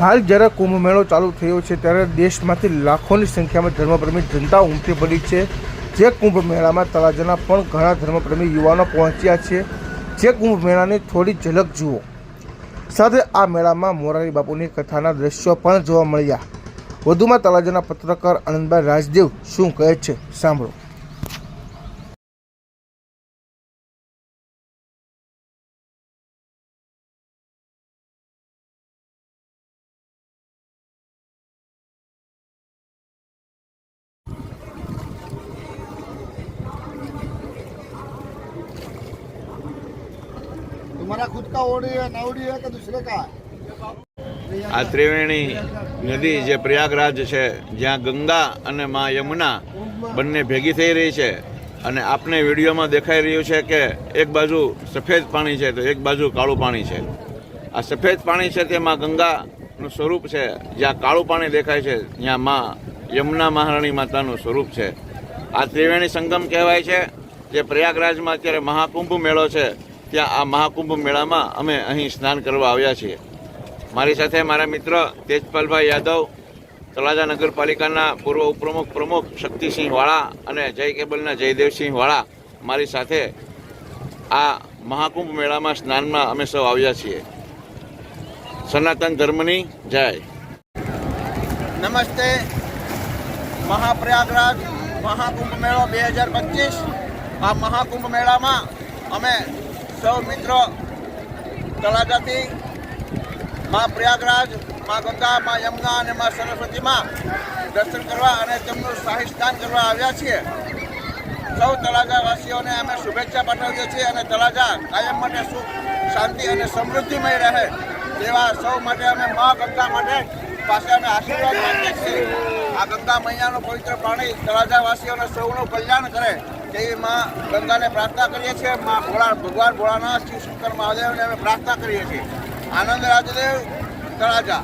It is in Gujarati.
હાલ જ્યારે કુંભ મેળો ચાલુ થયો છે ત્યારે દેશમાંથી લાખોની સંખ્યામાં ધર્મપ્રેમી જનતા ઉમટી પડી છે. જે કુંભ મેળામાં તળાજાના પણ ઘણા ધર્મપ્રેમી યુવાનો પહોંચ્યા છે. જે કુંભ મેળાની થોડી ઝલક જુઓ. સાથે આ મેળામાં મોરારી બાપુની કથાના દ્રશ્યો પણ જોવા મળ્યા. વધુમાં તળાજાના પત્રકાર આનંદભાઈ રાજદેવ શું કહે છે? સાંભળો. तुम्हारा खुद का ओडी है नावड़ी है कि दूसरे का है આ ત્રિવેણી નદી જે પ્રયાગરાજ છે જ્યાં ગંગા અને મા યમુના બંને ભેગી થઈ રહી છે અને આપને વિડીયોમાં દેખાઈ રહ્યું છે કે એક બાજુ સફેદ પાણી છે તો એક બાજુ કાળું પાણી છે આ સફેદ પાણી છે તે માં ગંગાનું સ્વરૂપ છે જ્યાં કાળું પાણી દેખાય છે ત્યાં માં યમુના મહારાણી માતાનું સ્વરૂપ છે આ ત્રિવેણી સંગમ કહેવાય છે જે પ્રયાગરાજમાં અત્યારે મહાકુંભ મેળો છે ત્યાં આ મહાકુંભ મેળામાં અમે અહીં સ્નાન કરવા આવ્યા છીએ. મારી સાથે મારા મિત્ર તેજપાલભાઈ યાદવ, તળાજા નગરપાલિકાના પૂર્વ ઉપપ્રમુખ પ્રમુખ શક્તિસિંહ વાળા અને જય કેબલના જયદેવસિંહ વાળા મારી સાથે આ મહાકુંભ મેળામાં સ્નાનમાં અમે સૌ આવ્યા છીએ. સનાતન ધર્મની જય. નમસ્તે. મહાપ્રયાગરાજ મહાકુંભ મેળો બે હજાર પચીસ. આ મહાકુંભ મેળામાં અમે સૌ મિત્રો, તળાજાથી મા પ્રયાગરાજ, મા ગંગા, મા યમુના અને મા સરસ્વતીમાં દર્શન કરવા અને તેમનું શાહી સ્નાન કરવા આવ્યા છીએ. સૌ તળાજાવાસીઓને અમે શુભેચ્છા પાઠવીએ છીએ અને તળાજા કાયમ માટે સુખ, શાંતિ અને સમૃદ્ધિમય રહે તેવા સૌ માટે અમે મા ગંગા માટે પાસે અમે આશીર્વાદ માંગીએ છીએ. આ ગંગા મૈયાનું પવિત્ર પાણી તળાજાવાસીઓને સૌનું કલ્યાણ કરે તેવી માં ગંગાને પ્રાર્થના કરીએ છીએ. માં ભોળા ભગવાન ભોળાનાથ, શિવ શંકર મહાદેવને અમે પ્રાર્થના કરીએ છીએ. આનંદ રાજદેવ, તળાજા.